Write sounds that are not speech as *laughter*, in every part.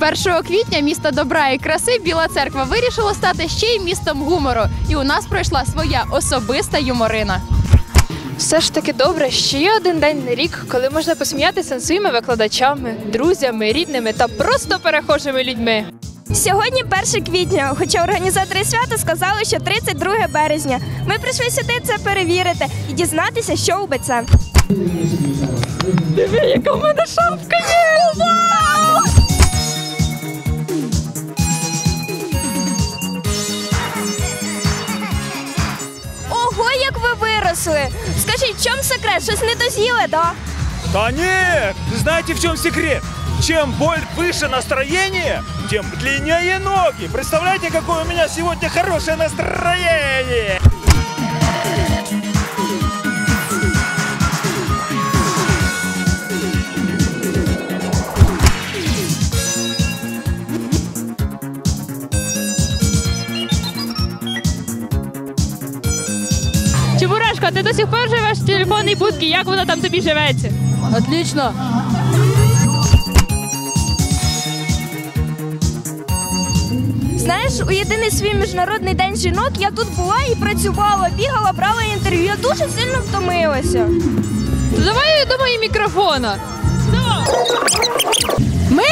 1 квітня місто добра і краси Біла Церква вирішило стати ще й містом гумору. І у нас пройшла своя особиста юморина. Все ж таки добре, що є один день на рік, коли можна посміятися над своїми викладачами, друзями, рідними та просто перехожими людьми. Сьогодні 1 квітня, хоча організатори свята сказали, що 32 березня. Ми прийшли сюди це перевірити і дізнатися, що у БЦ. Диви, яка в мене шапка є! В чому секрет? Щось не доз'їли, да? Да нет! Знаете, в чем секрет? Чем боль выше настроение, тем длиннее ноги. Представляете, какое у меня сегодня хорошее настроение? Чебурашка, ти до сих пор живеш в телефонній будці, як воно там тобі живеться? Отлично. Знаєш, у єдиний свій міжнародний день жінок я тут була і працювала, бігала, брала інтерв'ю. Я дуже сильно втомилася. Давай до мої мікрофона. Мы?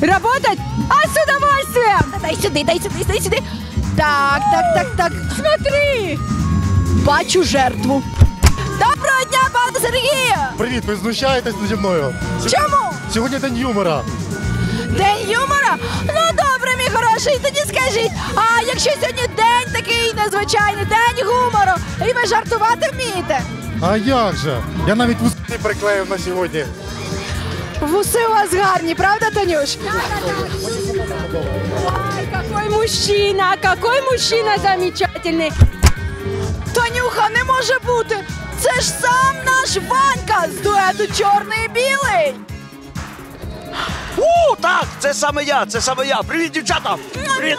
Работать? А с удовольствием! Дай сюди, дай сюди, дай сюди. Так, так, так, так. Смотри. Бачу жертву. Доброго дня, пане Сергію! Привіт, ви знущаєтесь наді мною. Чому? Сьогодні день юмора. День юмора? Ну добре, мій хороший, тоді скажіть. А якщо сьогодні день такий незвичайний, день гумору, і ви жартувати вмієте? А як же? Я навіть вуси приклеїв на сьогодні. Вуси у вас гарні, правда, Танюш? Ай, какой мужчина, какой мужчина замечательный. Танюха, не може бути. Це ж сам наш Ванька з дуету Чорний і білий. У, так, це саме я, це саме я. Привіт, дівчата! Привіт!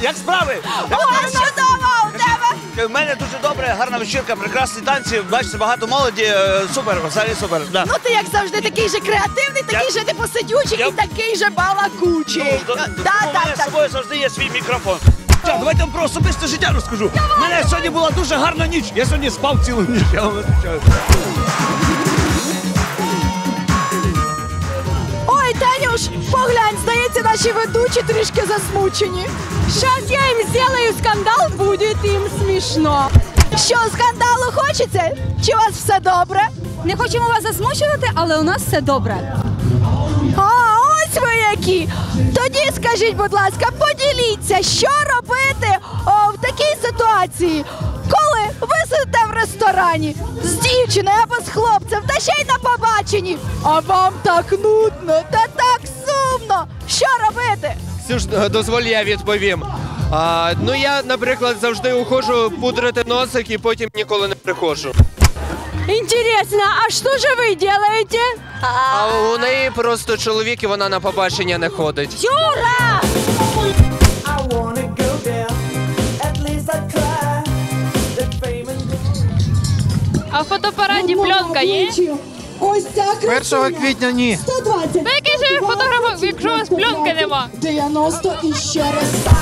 Як справи? Як Ой, чудово у тебе. У мене дуже добре, гарна вечірка, прекрасні танці. Бачите, багато молоді. е, Супер, взагалі супер. Да. Ну ти як завжди такий же креативний, такий же непосидючий Я- і такий же балакучий. До- до- Да, у мене з собою завжди є свій мікрофон. Так, давайте вам про особисте життя розкажу. У мене сьогодні була дуже гарна ніч. Я сьогодні спав цілу ніч. Я вам відповідаю. Ой, Танюш, поглянь, здається, наші ведучі трішки засмучені. Щас я їм зроблю скандал, буде їм смішно. Що, скандалу хочеться? Чи у вас все добре? Не хочемо вас засмучувати, але у нас все добре. Ось ви які. Тоді скажіть, будь ласка, поділіться, що робити о, в такій ситуації, коли ви сидите в ресторані з дівчиною або з хлопцем, та ще й на побаченні, а вам так нудно та так сумно. Що робити? Ксюш, е, дозволь, я відповім. А, ну я, наприклад, завжди уходжу пудрити носик і потім ніколи не приходжу. Интересно, а что же вы делаете? А у неї *laughs* просто чоловік і вона на побачення не ходить. Юра! А в фотоапараті пленка є? Ось ця 1 квітня ні. 120, Та який же ви фотограф, якщо у вас пленки нема? 90 і ще раз.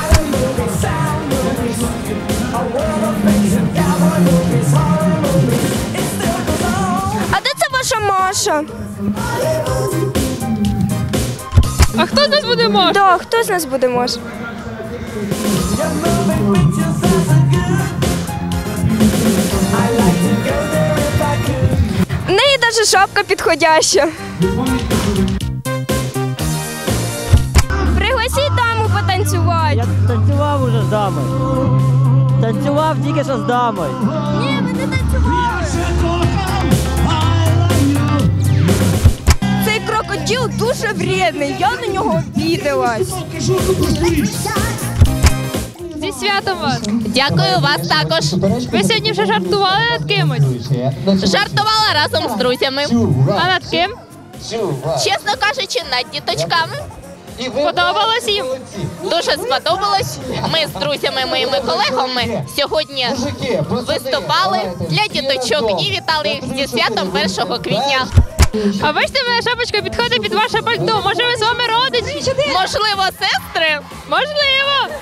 Маша? А хто з нас буде може? Да, хто з нас буде Маша? В неї навіть шапка підходяща. Пригласіть даму потанцювати. Я танцював уже з дамою. Танцював тільки що з дамою. Ні, ви не танцювали. Вредний, я на нього обідалась. Зі святом вас. Дякую вас також. Ви сьогодні вже жартували над кимось? Жартувала разом з друзями. А над ким? Чесно кажучи, над діточками. Сподобалось їм? Дуже сподобалось. Ми з друзями, моїми колегами сьогодні виступали для діточок і вітали їх зі святом 1 квітня. А бачите, моя шапочка підходить під ваше пальто. Може, ви з вами родичі? Можливо, сестри? Можливо.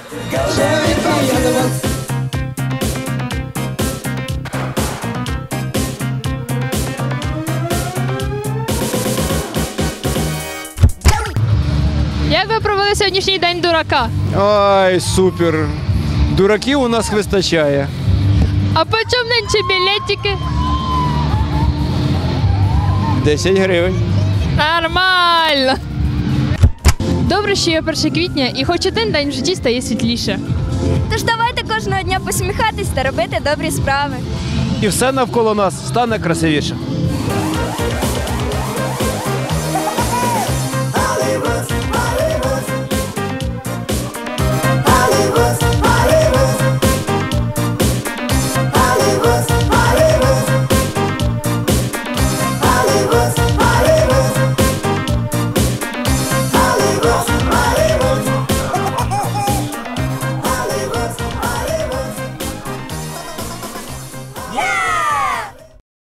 Як ви провели сьогоднішній день дурака? Ай, супер. Дураків у нас вистачає. А по чому нинче білетики? 10 гривень. Нормально. Добре, що є 1 квітня, і хоч один день в житті стає світліше. Тож давайте кожного дня посміхатись та робити добрі справи. І все навколо нас стане красивіше.